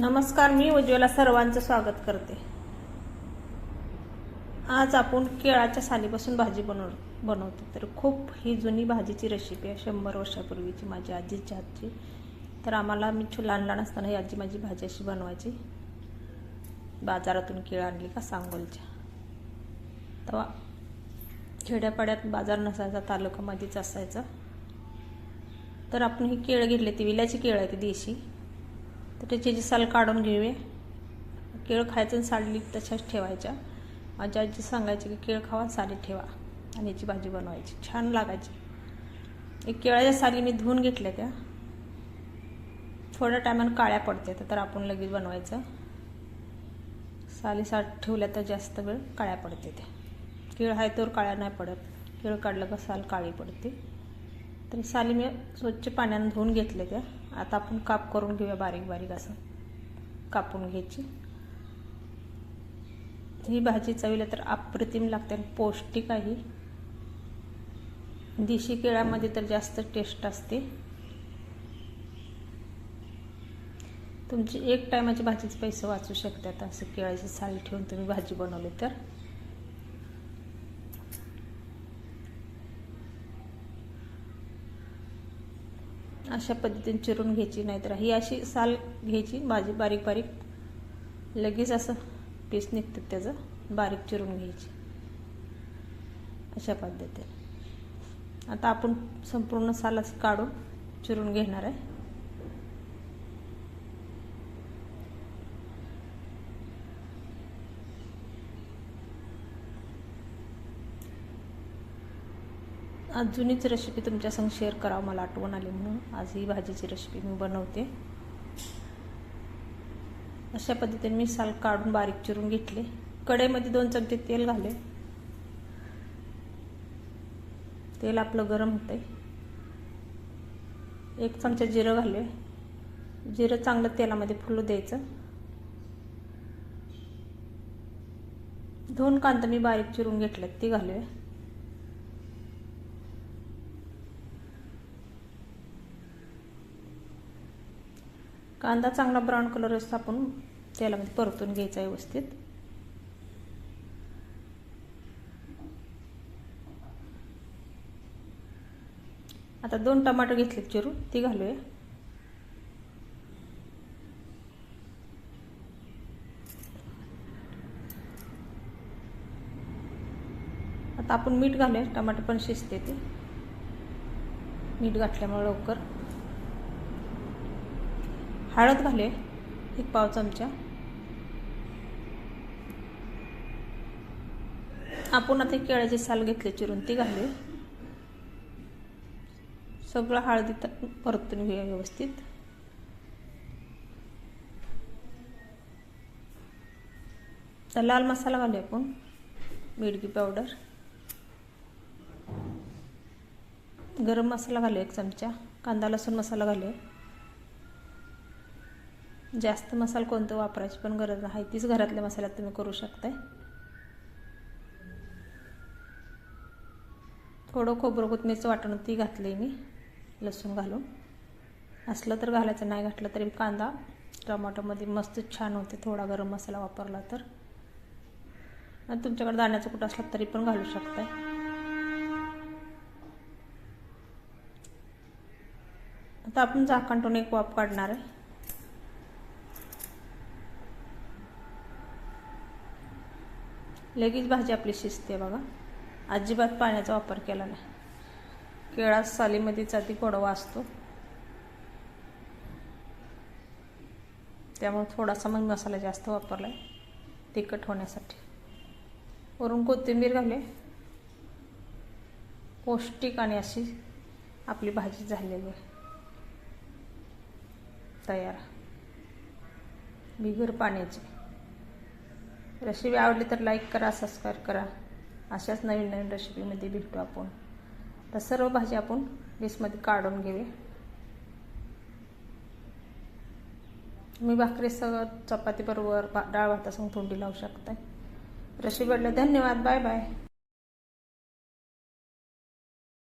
नमस्कार मी उज्ज्वला सर्वांचं स्वागत करते. आज आपण केळाच्या सालीपासून भाजी बनव बनवतो. तर खूप ही जुनी भाजीची रेसिपी आहे शंभर वर्षापूर्वीची माझी आजीच्या आजी तर आम्हाला मी छू लहान लहान असताना ही आजी माझी भाजी अशी बनवायची. बाजारातून केळं आणली का सांगोलच्या. तेव्हा खेड्यापाड्यात बाजार नसायचा तालुकामध्येच असायचा. तर आपण ही केळं घेतली ती विल्याची केळं आहे ती देशी. तर त्याची जी साल काढून घेऊया. केळ खायचं आणि साली तशाच ठेवायच्या. माझ्या आजी सांगायची की केळ खावा साली ठेवा. आणि याची भाजी बनवायची. छान लागायची. एक केळाच्या साली मी धुवून घेतल्या त्या. थोड्या टायमानं काळ्या पडते तर आपण लगेच बनवायचं. साली साठ ठेवल्या तर जास्त वेळ काळ्या पडते त्या. केळ आहे तर काळ्या नाही पडत. केळ काढलं का साल काळी पडते. तर साली मी स्वच्छ पाण्यानं धुवून घेतले त्या. आता आपण काप करून घेऊया बारीक बारीक असं. कापून घ्यायची. ही भाजी चवीला तर अप्रतिम लागते आणि पौष्टिक आहे. देशी केळामध्ये तर जास्त टेस्ट असते. तुमची एक टायमाची भाजीचे पैसे वाचू शकतात. असं केळाची साल ठेवून तुम्ही भाजी बनवली तर. अशा पद्धतीने चिरून घ्यायची नाहीतर ही अशी साल घ्यायची भाजी बारीक बारीक. लगेच असं पीस निघतात त्याचं बारीक चिरून घ्यायची. अशा पद्धतीने. आता आपण संपूर्ण साल असं काढून चिरून घेणार आहे. आज जुनीच रेसिपी तुमच्या संग शेअर करावं मला आठवण आली म्हणून. आज ही भाजीची रेसिपी मी बनवते. अशा पद्धतीने मी साल काढून बारीक चिरून घेतले. कढईमध्ये दोन चमचे तेल घाले. तेल आपलं गरम होतंय. एक चमचा जिरं घाले. जिरं चांगलं तेलामध्ये फुलू द्यायचं. दोन कांदा मी बारीक चिरून घेतलेत ती घालूया. कांदा चांगला ब्राऊन कलर असतो आपण तेलामध्ये म्हणजे परतून घ्यायचा व्यवस्थित. आता दोन टमाटर घेतलेत चिरून ती घालूया. आता आपण मीठ घालूया टमाटर पण शिजते ते. मीठ घातल्यामुळे लवकर. हळद घाले एक पाव चमचा. आपण आता केळ्याची साल घेतली चिरून ती घालू सगळं हळदी परतून घेऊया व्यवस्थित. तर लाल मसाला घालूया आपण मिरगी पावडर. गरम मसाला घालू एक चमचा कांदा लसूण मसाला घालूया. जास्त मसाला कोणतं वापरायची पण गरज नाही. तीच घरातल्या मसाल्यात तुम्ही करू शकताय. थोडं खोबरं कोथमीरचं वाटण ती घातली मी लसूण घालून. असलं तर घालायचं नाही घातलं तरी कांदा टमाटोमध्ये मस्त छान होते थोडा गरम मसाला वापरला तर. आणि तुमच्याकडे दाण्याचं कुठं असलं तरी पण घालू शकताय. आता आपण झाकण एक वाफ काढणार आहे. लगेच भाजी आपली शिजते बघा. अजिबात पाण्याचा वापर केला नाही. केळा सालीमध्येच अति गोडवा असतो. त्यामुळे थोडासा मग मसाला जास्त वापरला आहे तिखट होण्यासाठी. वरून कोथिंबीर घाले पौष्टिक आणि अशी आपली भाजी झालेली आहे. तयार. बिगर पाण्याची. रेसिपी आवडली तर लाईक करा सबस्क्राईब करा. अशाच नवीन नवीन रेसिपीमध्ये भेटू आपण. तर सर्व भाजी आपण डिशमध्ये काढून घेऊया. मी भाकरीसह चपातीबरोबर डाळ असून तोंडी लावू शकताय रेसिपी आवडल्या धन्यवाद. Bye bye.